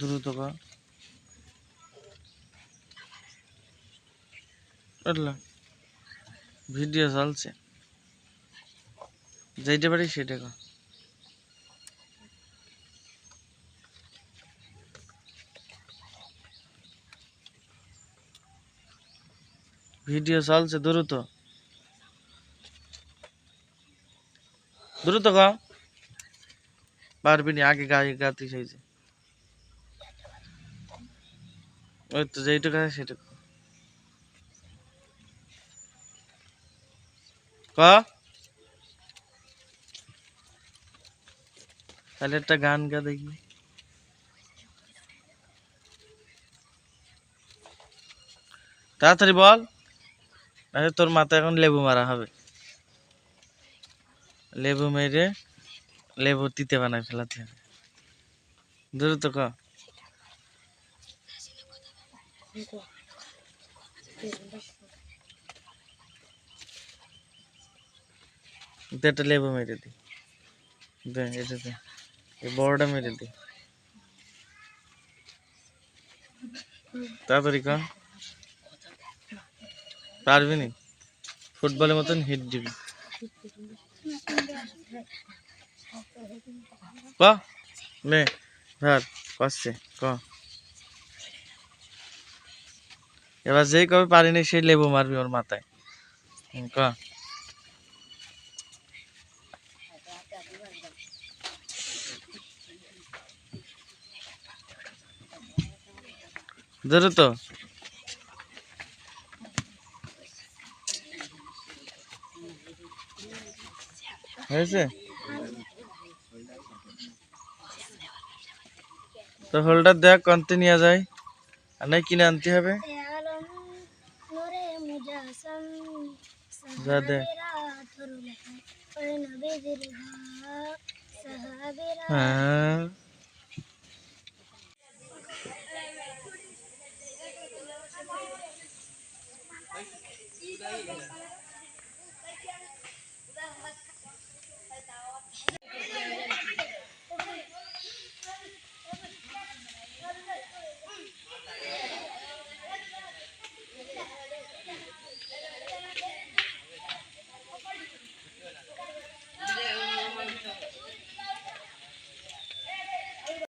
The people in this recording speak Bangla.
দ্রুত কর। ভিডিও চলছে। যেটা পারি সেটা ভিডিও চলছে দ্রুত। দ্রুত কর। পারবি আগে গায়ে গাতে চাইছে ওই তো যেইটুকু আছে সেটুকু। ক? তাহলে একটা গান গা দেখি। তাড়াতাড়ি বল। আরে তোর মাথায় এখন লেবু মারা হবে। লেবু মেরে লেবু তিতে বানায় ফেলাতে হবে। দ্রুত ক? দে একটা লেবু মেরে দি দে এটা দে এই বড়টা মেরে দি তাড়াতাড়ি ক পারবি নি ফুটবলের মতন হিট দিবি ক নে ধর কষছে ক এবার যেই কবে পারিনি সেই লেবু মারবি ওর মাথায়। ধরো তো। হয়েছে? তো হোল্ডার দেখ কন্তে নিয়ে যায়। আর নাই কিনে আনতে হবে। ज़्यादा। हाँ।, हाँ।